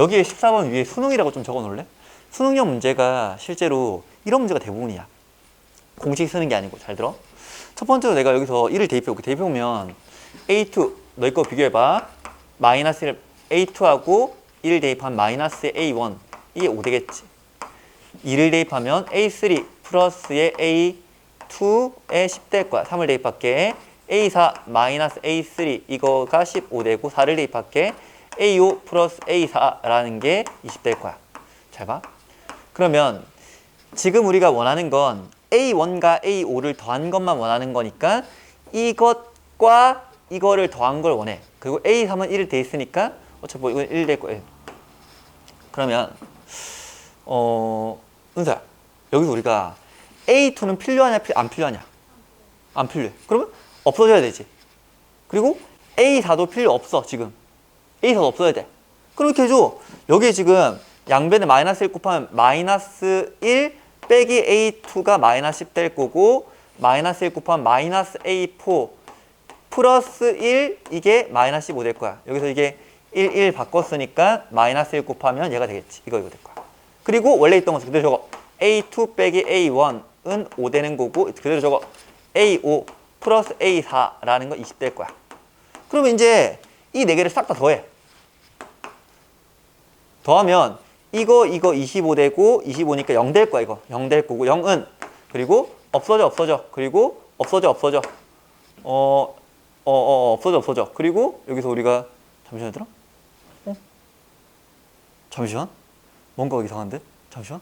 여기에 14번 위에 수능이라고 좀 적어 놓을래? 수능형 문제가 실제로 이런 문제가 대부분이야. 공식 쓰는 게 아니고 잘 들어. 첫 번째로 내가 여기서 1을 대입해 볼게. 대입해 보면 A2 너희 거 비교해 봐. 마이너스 1 A2하고 1 대입하면 마이너스 A1 이게 5 되겠지. 2를 대입하면 A3 플러스의 A2에 10 될 거야. 3을 대입할게. A4 마이너스 A3 이거가 15 되고 4를 대입할게. A5 플러스 A4라는 게 20될 거야. 잘 봐. 그러면 지금 우리가 원하는 건 A1과 A5를 더한 것만 원하는 거니까 이것과 이거를 더한 걸 원해. 그리고 A3은 1을 돼 있으니까 어차피 뭐 이건 1될 거예요. 그러면 어 은서야 여기서 우리가 A2는 필요하냐 필- 안 필요하냐? 안 필요해. 그러면 없어져야 되지. 그리고 A4도 필요 없어 지금. A4도 없어야 돼. 그럼 이렇게 해줘. 여기 지금 양변에 마이너스 1 곱하면 마이너스 1 빼기 A2가 마이너스 10 될 거고 마이너스 1 곱하면 마이너스 A4 플러스 1 이게 마이너스 15 될 거야. 여기서 이게 1, 1 바꿨으니까 마이너스 1 곱하면 얘가 되겠지. 이거 이거 될 거야. 그리고 원래 있던 것은 그대로 적어. A2 빼기 A1은 5 되는 거고 그대로 적어. A5 플러스 A4라는 거 20 될 거야. 그러면 이제 이 네 개를 싹 다 더해. 더하면 이거 이거 25 되고 25니까 0 될 거야 이거. 0 될 거고 0은 그리고 없어져 없어져. 그리고 없어져 없어져. 어, 어, 어, 없어져 없어져. 그리고 여기서 우리가 잠시만 얘들아. 어? 잠시만. 뭔가 이상한데? 잠시만.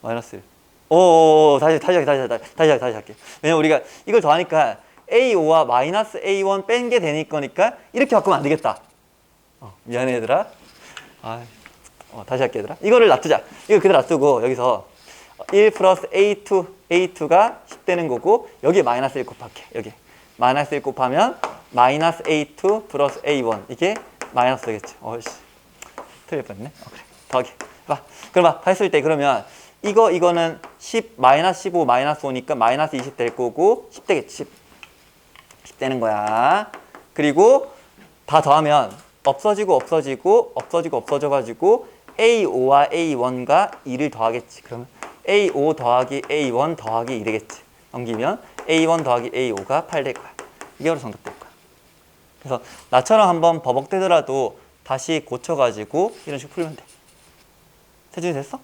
마이너스 1 어, 어, 어, 다시 다시 다시 다시 할게 다시 할게. 왜냐면 우리가 이걸 더하니까 A5와 마이너스 A1 뺀 게 되니 거니까 이렇게 바꾸면 안 되겠다. 어, 미안해 얘들아. 아, 어, 다시 할게 얘들아. 이거를 놔두자. 이거 그대로 놔두고 여기서 1 플러스 A2 A2가 10 되는 거고 여기에 마이너스 1 곱할게 여기. 마이너스 1 곱하면 마이너스 A2 플러스 A1 이게 마이너스 되겠지. 어이씨. 틀릴 뻔했네. 어, 그래. 더하기. 봐. 그럼 봐. 했을 때 그러면 이거 이거는 10 마이너스 15 마이너스 5니까 마이너스 20 될 거고 10 되겠지. 10, 10 되는 거야. 그리고 다 더하면 없어지고 없어지고 없어지고 없어져 가지고 A5와 A1가 2를 더하겠지. 그러면 A5 더하기 A1 더하기 2 되겠지. 넘기면 A1 더하기 A5가 8 될 거야. 이게 바로 정답 될 거야. 그래서 나처럼 한번 버벅대더라도 다시 고쳐가지고 이런 식으로 풀면 돼. 태준이 됐어?